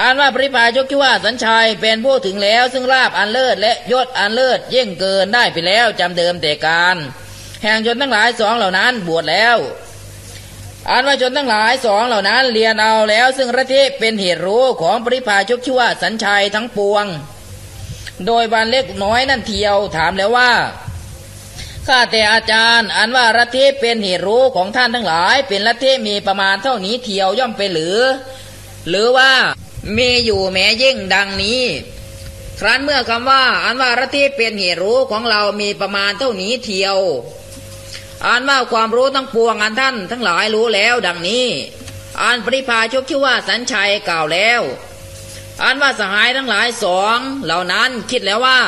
อ่านว่าปริพาชกชื่ว่าสัญชัยเป็นผู้ถึงแล้ว ซึ่งราบอันเลิศและยศอันเลิศเยิ่งเกินได้ไปแล้วจำเดิมแต่การ แห่งชนทั้งหลายสองเหล่านั้นบวชแล้วอ่านว่าชนทั้งหลายสองเหล่านั้นเรียนเอาแล้ว ซึ่งระทิเป็นเหตุรู้ของปริพาชกชื่อว่าสัญชัยทั้งปวง โดยบานเล็กน้อยนั่นเทียวถามแล้วว่าข้าแต่อาจารย์ อันว่าลัทิเป็นเหตุรู้ของท่านทั้งหลาย เป็นลัทิมีประมาณเท่านี้เทียวย่อมเป็นหรือ หรือว่า มีอยู่แม้ยิ่งดังนี้ ครั้นเมื่อคำว่า อันว่าลัทธิเป็นเหตุรู้ของเรามีประมาณเท่านี้เทียวอันว่าความรู้ทั้งปวงอันท่านทั้งหลายรู้แล้วดังนี้ อันปริพาชกชื่อว่าสัญชัยกล่าวแล้ว อันว่าสหายทั้งหลายสองเหล่านั้นคิดแล้วว่า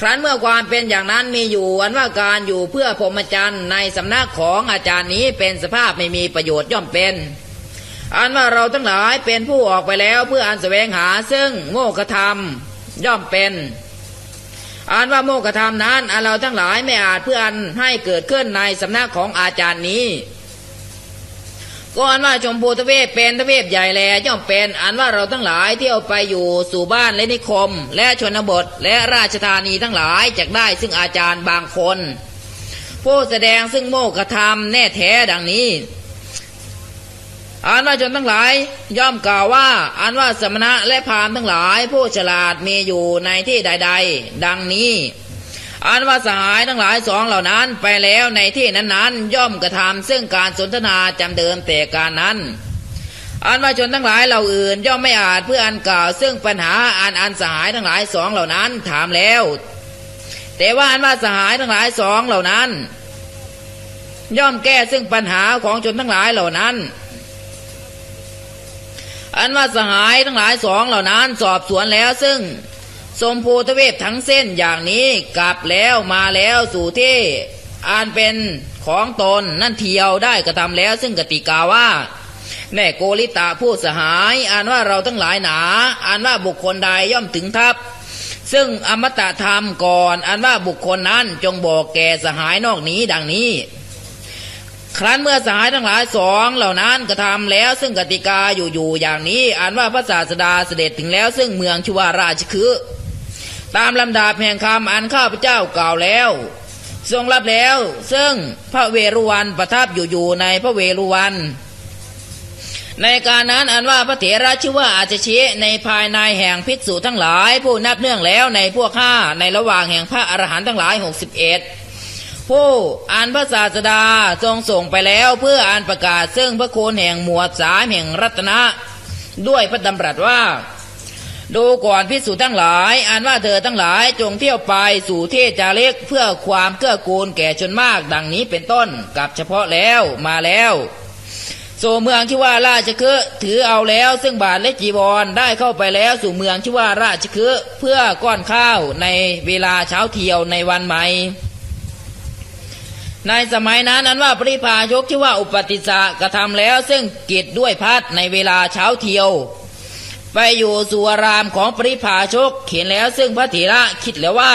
ครั้นเมื่อความเป็นอย่างนั้นมีอยู่ อันว่าการอยู่เพื่อพรหมจรรย์ในสำนักของอาจารย์นี้เป็นสภาพไม่มีประโยชน์ย่อมเป็น อันว่าเราทั้งหลายเป็นผู้ออกไปแล้วเพื่ออันแสวงหาซึ่งโมกธรรมย่อมเป็นอันว่าโมกธรรมนั้นอันเราทั้งหลายไม่อาจเพื่ออันให้เกิดขึ้นในสำนักของอาจารย์นี้ก็อันว่าชมพูทเวศเป็นทเวศใหญ่แลย่อมเป็นอันว่าเราทั้งหลายเที่ยวไปอยู่สู่บ้านและนิคม และชนบทและราชธานีทั้งหลายจะได้ซึ่งอาจารย์บางคน ผู้แสดงซึ่งโมกธรรมแน่แท้ดังนี้ อันว่าชนทั้งหลาย ย่อมกล่าวว่า อันว่าสมณะและพราหมณ์ทั้งหลาย ผู้ฉลาดมีอยู่ในที่ใด ๆ ดังนี้ อันว่าสหายทั้งหลายสองเหล่านั้นไปแล้วในที่นั้นๆ ย่อมกระทำซึ่งการสนทนาจำเดิมแต่การนั้นอันว่าชนทั้งหลายเหล่าอื่นย่อมไม่อาจเพื่ออันกล่าว ซึ่งปัญหาอันอันสหายทั้งหลายสองเหล่านั้นถามแล้ว แต่ว่าอันว่าสหายทั้งหลายสองเหล่านั้น ย่อมแก้ซึ่งปัญหาของชนทั้งหลายเหล่านั้น อันว่าสหายทั้งหลายสองเหล่านั้นสอบสวนแล้วซึ่งสมภูทเวศทั้งเส้นอย่างนี้กลับแล้วมาแล้วสู่ที่อันเป็นของตนนั่นเทียวได้กระทำแล้ว ซึ่งกติกาว่าแน่โกริตาผู้สหายอันว่าเราทั้งหลายหนาอันว่าบุคคลใดย่อมถึงทัพ ซึ่งอมตะธรรมก่อนอันว่าบุคคลนั้นจงบอกแก่สหายนอกนี้ดังนี้ ครั้นเมื่อสหายทั้งหลายสองเหล่านั้นกระทำแล้วซึ่งกติกาอยู่ๆอย่างนี้อันว่าพระศาสดาเสด็จถึงแล้วซึ่งเมืองชวาราชคือตามลำดับแห่งคำอันข้าพเจ้ากล่าวแล้ว ทรงรับแล้ว ซึ่งพระเวรุวันประทับอยู่ๆในพระเวรุวัน ในการนั้นอันว่าพระเถระชื่อว่าอาจจะชี้ในภายในแห่งภิกษุทั้งหลาย ผู้นับเนื่องแล้วในพวกข้าในระหว่างแห่งพระอรหันต์ทั้งหลายหกสิบเอ็ด ผู้อ่านพระศาสดาทรงส่งไปแล้วเพื่ออ่านประกาศซึ่งพระโคนแห่งหมวดสามแห่งรัตนะ ด้วยพระดำรัสว่า ดูก่อนพิสูจทั้งหลายอันว่าเธอทั้งหลายจงเที่ยวไปสู่เทศจาเล็กเพื่อความเกื้อกูลแก่ชนมากดังนี้เป็นต้นกับเฉพาะแล้วมาแล้วสู่เมืองที่ว่าราชคือถือเอาแล้ว ซึ่งบาทและจีวรได้เข้าไปแล้วสู่เมืองที่ว่าราชคือเพื่อก้อนข้าวในเวลาเช้าเที่ยวในวันใหม่ ในสมัยนั้นนั้นว่าปริพายกที่ว่าอุปติสะกระทำแล้ว ซึ่งกิจด้วยพัดในเวลาเช้าเที่ยว ไปอยู่สุวรามของปริพาชกเขียนแล้วซึ่งพระเถระคิดแล้วว่า